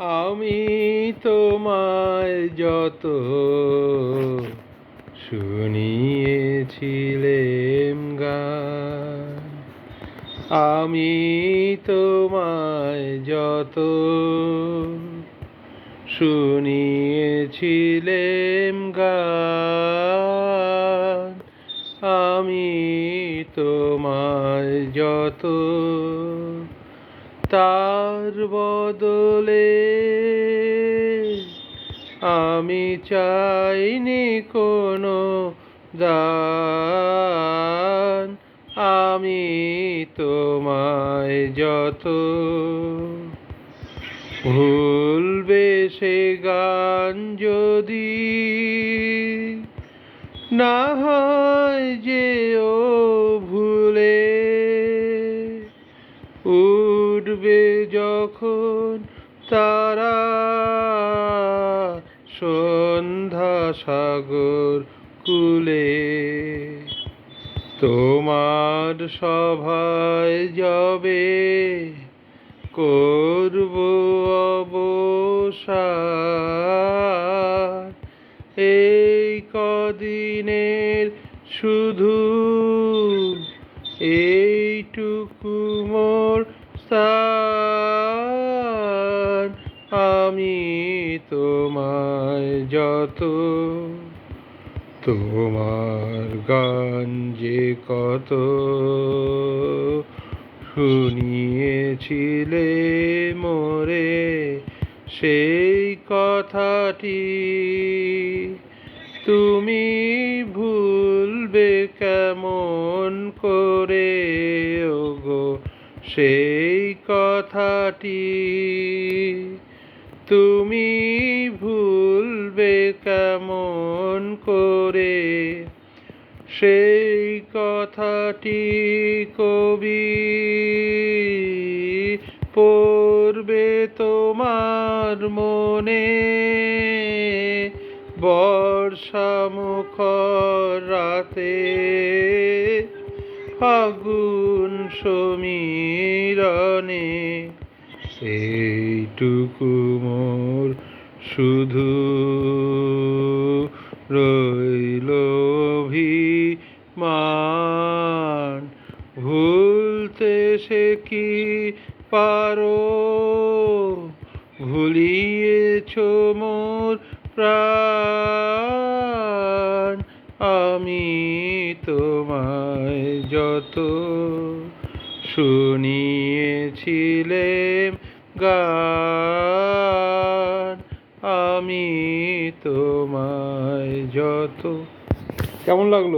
আমি তোমায় যত শুনিয়েছিলেম গান আমি তোমায় যত শুনিয়েছিলেম গান আমি তোমায় যত তার বদলে আমি চাইনি কোনো দান। আমি তোমায় যত ভুলবে সে গান যদি না হয় যে যখন তারা সন্ধ্যা সাগর কুলে তোমার সভায় যাবে, করব অবসান এই কদিনের শুধু এইটুকু মোর স্থান। আমি তোমায় যত, তোমার গান যে কত। শুনিয়েছিলে মোরে সেই কথাটি, তুমি ভুলবে কেমন করে? ওগো, সেই কথাটি তুমি ভুলবে কেমন করে? সেই কথাটি কবি পড়বে তোমার মনে। বর্ষা মুখর রাতে ফাগুন সমীরণে এইটুকু মোর শুধু রইল অভিমান। ভুলতে সে কি পারো? ভুলিয়েছ মোর প্রাণ। আমি তোমায় যত শুনিয়েছিলেম গান আমি তোমায় যত কেমন লাগল?